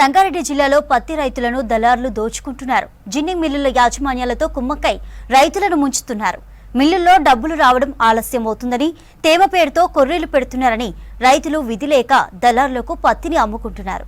సంగారెడ్డి జిల్లాలో పత్తి రైతులను దళారులు దోచుకుంటున్నారు. జిన్నింగ్ మిల్లుల యాజమాన్యాలతో కుమ్మక్కై రైతులను ముంచుతున్నారు. మిల్లుల్లో డబ్బులు రావడం ఆలస్యం అవుతుందని తేమ పేరుతో కొర్రీలు పెడుతున్నారని రైతులు విధి లేక దళారులకు పత్తిని అమ్ముకుంటున్నారు.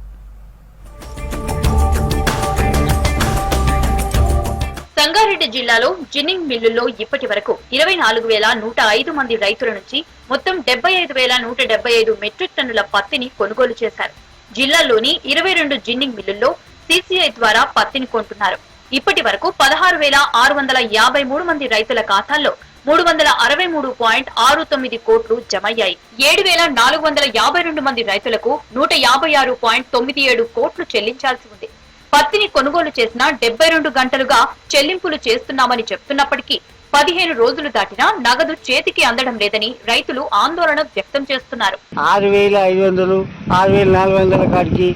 సంగారెడ్డి జిల్లాలో జిన్నింగ్ మిల్లుల్లో ఇప్పటి వరకు ఇరవై నాలుగు వేల నూట ఐదు మంది రైతుల నుంచి మొత్తం డెబ్బై ఐదు వేల నూట డెబ్బై ఐదు మెట్రిక్ టన్నుల పత్తిని కొనుగోలు చేశారు. జిల్లాలోని ఇరవై రెండు జిన్నింగ్ మిల్లుల్లో సీసీఐ ద్వారా పత్తిని కొంటున్నారు. ఇప్పటి వరకు పదహారు వేల ఆరు వందల యాభై మూడు మంది రైతుల ఖాతాల్లో మూడు వందల అరవై మూడు పాయింట్ ఆరు తొమ్మిది కోట్లు జమయ్యాయి. ఏడు వేల నాలుగు వందల యాభై రెండు మంది రైతులకు నూట యాభై ఆరు పాయింట్ తొమ్మిది ఏడు కోట్లు చెల్లించాల్సి ఉంది. పత్తిని కొనుగోలు చేసిన డెబ్బై రెండు గంటలుగా చెల్లింపులు చేస్తున్నామని చెప్తున్నప్పటికీ పదిహేను రోజులు దాటినా నగదు చేతికి అందడం లేదని రైతులు ఆందోళన వ్యక్తం చేస్తున్నారు. ఆరు వేల ఐదు వందలు ఆరు వేల నాలుగు వందల కాడికి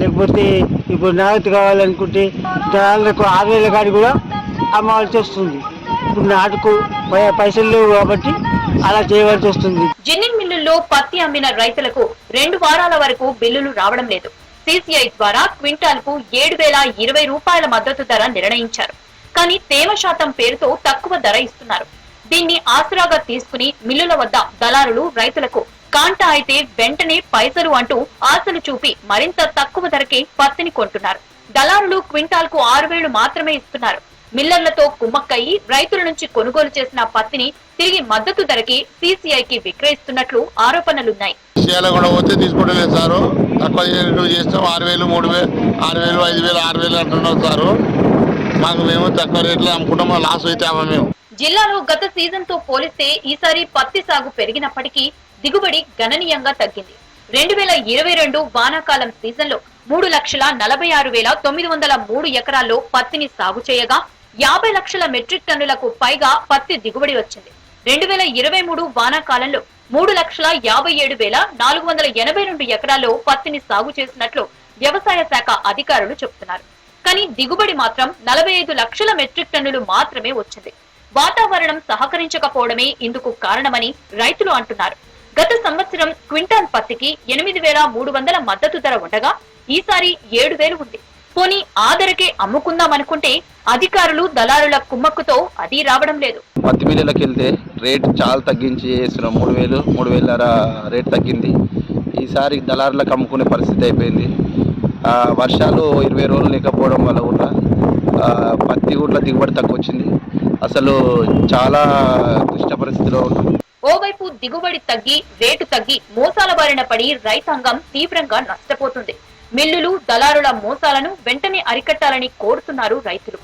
లేకపోతే ఇప్పుడు నగదు కావాలనుకుంటే ఆరు వేల కాడికి కూడా అమ్మవలసి వస్తుంది. ఇప్పుడు నాటుకు పైసలు లేవు కాబట్టి అలా చేయవలసి వస్తుంది. జిన్నింగ్ మిల్లుల్లో పత్తి అమ్మిన రైతులకు రెండు వారాల వరకు బిల్లులు రావడం లేదు. సీసీఐ ద్వారా క్వింటాల్కు ఏడు వేల ఇరవై రూపాయల మద్దతు ధర నిర్ణయించారు. కానీ తేమ శాతం పేరుతో తక్కువ ధర ఇస్తున్నారు. దీన్ని ఆసరాగా తీసుకుని మిల్లుల వద్ద దళారులు రైతులకు కాంటా అయితే వెంటనే పైసలు అంటూ ఆశలు చూపి మరింత తక్కువ ధరకే పత్తిని కొంటున్నారు. దళారులు క్వింటాల్కు ఆరు వేలు మాత్రమే ఇస్తున్నారు. మిల్లర్లతో కుమ్మక్కయి రైతుల నుంచి కొనుగోలు చేసిన పత్తిని తిరిగి మద్దతు ధరకి సీసీఐకి విక్రయిస్తున్నట్లు ఆరోపణలున్నాయి. సారు. తక్కువ చేస్తాం. ఆరు వేలు మూడు వేలు ఆరు వేలు ఐదు వేలు ఆరు వేలు అంటున్నారు సారు. మాకు మేము తక్కువ రేట్లో అమ్ముకుంటాం లాస్ అయితే మేము. జిల్లాలో గత సీజన్తో పోలిస్తే ఈసారి పత్తి సాగు పెరిగినప్పటికీ దిగుబడి గణనీయంగా తగ్గింది. రెండు వేల ఇరవై రెండు వానాకాలం సీజన్లో మూడు లక్షల నలభై ఆరు వేల తొమ్మిది వందల మూడు ఎకరాల్లో పత్తిని సాగు చేయగా యాభై లక్షల మెట్రిక్ టన్నులకు పైగా పత్తి దిగుబడి వచ్చింది. రెండు వేల ఇరవై మూడు వానాకాలంలో మూడు లక్షల యాభై ఏడు వేల నాలుగు వందల ఎనభై రెండు ఎకరాల్లో పత్తిని సాగు చేసినట్లు వ్యవసాయ శాఖ అధికారులు చెబుతున్నారు కానీ దిగుబడి మాత్రం నలభై ఐదు లక్షల మెట్రిక్ టన్నులు మాత్రమే వచ్చింది. వాతావరణం సహకరించకపోవడమే ఇందుకు కారణమని రైతులు అంటున్నారు. గత సంవత్సరం క్వింటాల్ పత్తికి ఎనిమిది వేల మూడు వందల మద్దతు ధర ఉండగా ఈసారి ఏడు వేలు ఉంది. పోనీ ఆ ధరకే అమ్ముకుందామనుకుంటే అధికారులు దళారుల కుమ్మక్కుతో అది రావడం లేదు. పత్తి మిల్లులకు వెళ్తే రేట్ చాలా తగ్గించి చేస్తున్నాం మూడు వేలు మూడు వేల రేట్ తగ్గింది. ఈసారి దళారులకు అమ్ముకునే పరిస్థితి అయిపోయింది. వర్షాలు ఇరవై రోజులు లేకపోవడం వల్ల కూడా ఆ, పత్తి కూడా దిగుబడి తక్కువ వచ్చింది అసలు చాలా క్లిష్ట పరిస్థితిలో ఉన్నాం. ఓవైపు దిగుబడి తగ్గి రేటు తగ్గి మోసాల బారిన పడి రైతాంగం తీవ్రంగా నష్టపోతుంది. మిల్లులు దళారుల మోసాలను వెంటనే అరికట్టాలని కోరుతున్నారు రైతులు.